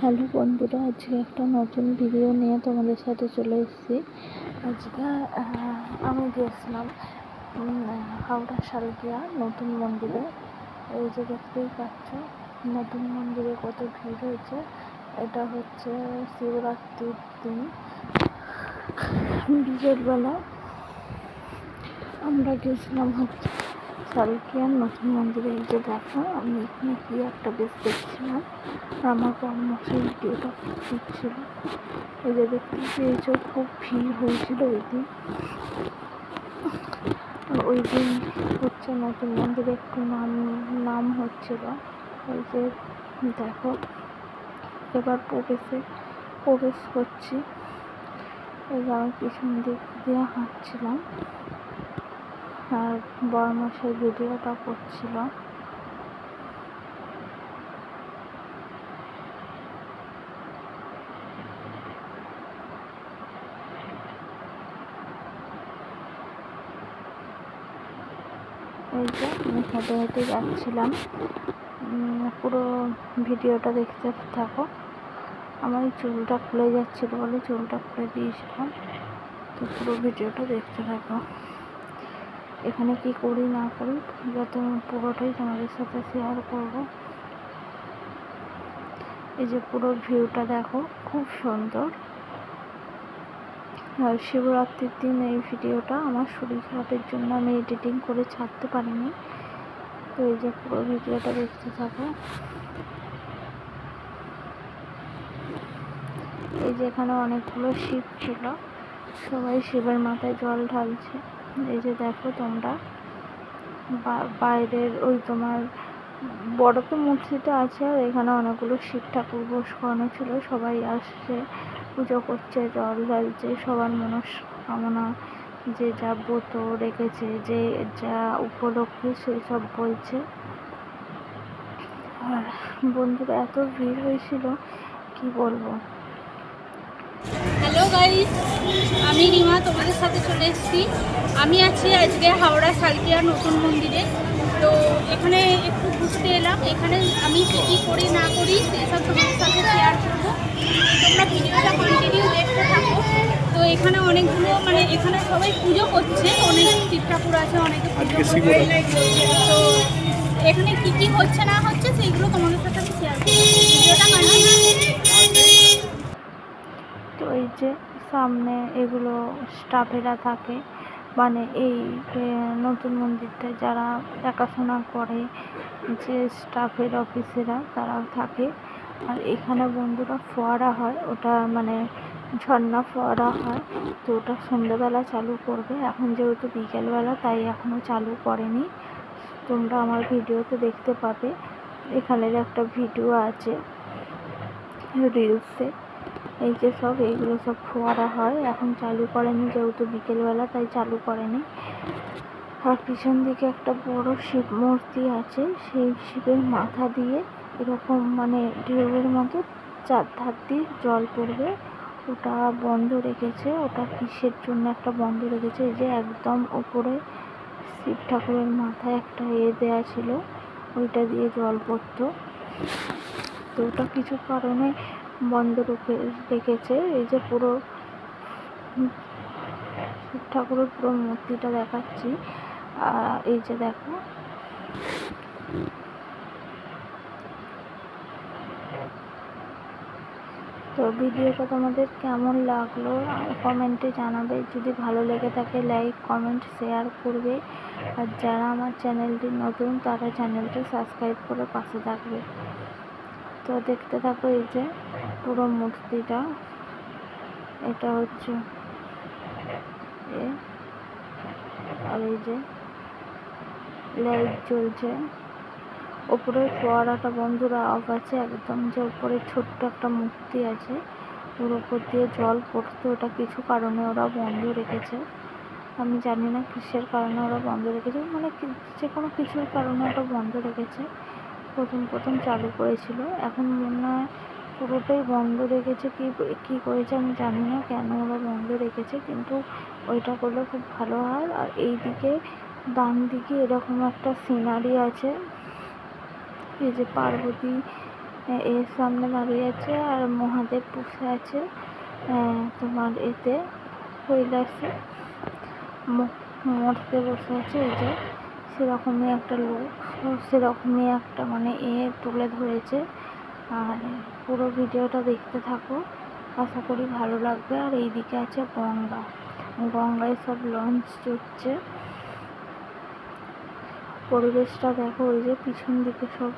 Hello বন্ধুরা আজকে একটা নতুন ভিডিও নিয়ে তোমাদের সাথে চলে এসেছি। আজকে আমি গেছিলাম উম, হাওড়া শালকিয়া নতুন মন্দিরে। এই যে দেখতেই পাচ্ছ নতুন মন্দিরে কত ভিড় হয়েছে। এটা হচ্ছে শিবরাত্রির দিন। বিকেলবেলা আমরা গেছিলাম হচ্ছে শালকিয়ার নতুন মন্দিরে যে দেখো, আমি এখানে গিয়ে একটা বেশ দেখছিলাম। আর আমার কর্মশাই ভিডিওটা দিচ্ছিল। এই যে দেখতে পেয়েছ, খুব ভিড় হয়েছিল ওই দিন। ওই দিন হচ্ছে নতুন মন্দিরে একটু নাম নাম হচ্ছিল। ওই যে দেখো, এবার প্রবেশে, প্রবেশ করছি। যে আমি পিছন দিক দিয়ে হাঁটছিলাম। আর বড় মশাই ভিডিওটা করছিল। এই যে আমি হেঁটে হেঁটে যাচ্ছিলাম। পুরো ভিডিওটা দেখতে থাকো। আমার চুলটা খুলে যাচ্ছিল বলে চুলটা খুলে দিয়েছিলাম। তো পুরো ভিডিওটা দেখতে থাকো। এখানে কি করি, না করি যত পুরোটাই তোমাদের সাথে শেয়ার করব। এই যে পুরো ভিউটা দেখো, খুব সুন্দর। আর শিবরাত্রির দিন এই ভিডিওটা আমার শরীর খারাপের জন্য আমি এডিটিং করে ছাড়তে পারিনি। তো এই যে পুরো ভিডিওটা দেখতে থাকো। এই যে এখানে অনেকগুলো শিব ছিল। সবাই শিবের মাথায় জল ঢালছে। এই যে দেখো তোমরা। বাইরের ওই তোমার বড় তো মূর্তিটা আছে আর এখানে অনেকগুলো শিব ঠাকুর বস করানো ছিল। সবাই আসছে, পুজো করছে, জল ঢালছে, সবার মনস্কামনা যে যা ব্রত রেখেছে, যে যা উপলক্ষে সেই সব বলছে। আর বন্ধুরা, এত ভিড় হয়েছিল, কি বলব? হ্যালো গাইস আমি রিমা তোমাদের সাথে চলে এসেছি। আমি আছি আজকে হাওড়া সালকিয়া নতুন মন্দিরে। তো এখানে একটু ঘুরতে এলাম। এখানে আমি কী কী করি না করি সেসব তোমাদের সাথে শেয়ার করব। তোমরা ভিডিওটা কন্টিনিউ দেখতে থাকো। তো এখানে অনেকগুলো মানে এখানে সবাই পুজো করছে। অনেক শিব ঠাকুর আছে অনেকে পুজো করছে। তো এখানে কী কী হচ্ছে না হচ্ছে সেইগুলো তোমাদের সাথে আমি শেয়ার করব ভিডিওটা কন্টিনিউ যে সামনে এগুলো স্টাফেরা থাকে। মানে এই নতুন মন্দিরটায় যারা দেখাশোনা করে যে স্টাফের অফিসেরা তারা থাকে। আর এখানে বন্ধুরা ফোয়ারা হয়, ওটা মানে ঝর্ণা ফোয়ারা হয়। তো ওটা সন্ধ্যেবেলা চালু করবে। এখন যেহেতু বিকেলবেলা, তাই এখনও চালু করেনি। তোমরা আমার ভিডিওতে দেখতে পাবে। এখানের একটা ভিডিও আছে রিলসে এই যে সব, এইগুলো সব ফোয়ারা হয়। এখন চালু করেনি যেহেতু বিকেলবেলা, তাই চালু করেনি। আর পিছন দিকে একটা বড় শিব মূর্তি আছে। সেই শিবের মাথা দিয়ে এরকম মানে ঢেউয়ের মতো চার ধার দিয়ে জল পড়বে। ওটা বন্ধ রেখেছে। ওটা কিসের জন্য একটা বন্ধ রেখেছে? এই যে একদম উপরে শিব ঠাকুরের মাথায় একটা এ দেয়া ছিল। ওইটা দিয়ে জল পড়তো। তো ওটা কিছু কারণে বন্ধ রেখে, রেখেছে। এই যে পুরো শিব ঠাকুরের পুরো মূর্তিটা দেখাচ্ছি। এই যে দেখো। তো ভিডিওটা তোমাদের কেমন লাগল? কমেন্টে জানাবে। যদি ভালো লেগে থাকে, লাইক, কমেন্ট, শেয়ার করবে। আর যারা আমার চ্যানেলটি নতুন, তারা চ্যানেলটা সাবস্ক্রাইব করে পাশে থাকবে। তো দেখতে থাকো এই যে। পুরো মূর্তিটা। এটা হচ্ছে এ, আর এই যে লাইট জ্বলছে। ওপরের ফোয়ারাটা বন্ধুরা অফ আছে, একদম যে উপরে ছোট্ট একটা মূর্তি আছে। ওর ওপর দিয়ে জল পড়তো, ওটা কিছু কারণে ওরা বন্ধ রেখেছে। আমি জানি না কিসের কারণে ওরা বন্ধ রেখেছে মানে যে কোনো কিছুর কারণে ওটা বন্ধ রেখেছে। প্রথম প্রথম চালু করেছিল। এখন মনে হয় পুরোটাই বন্ধ রেখেছে। কি কী করেছে আমি জানি না কেন ওরা বন্ধ রেখেছে, কিন্তু ওইটা করলে খুব ভালো হয়। আর এই দিকে ডান দিকে এরকম একটা সিনারি আছে। এই যে পার্বতী এর সামনে দাঁড়িয়ে আছে আর মহাদেব বসে আছে তোমার এতে কৈলাসে। মরতে বসে আছে এই যে। সেরকমই একটা লোক, সেরকমই একটা মানে এ তুলে ধরেছে। আর পুরো ভিডিওটা দেখতে থাকো। আশা করি ভালো লাগবে। আর এইদিকে আছে গঙ্গা। গঙ্গায় সব লঞ্চ চড়ছে পরিবেশটা দেখো, ওই যে পিছন দিকে সব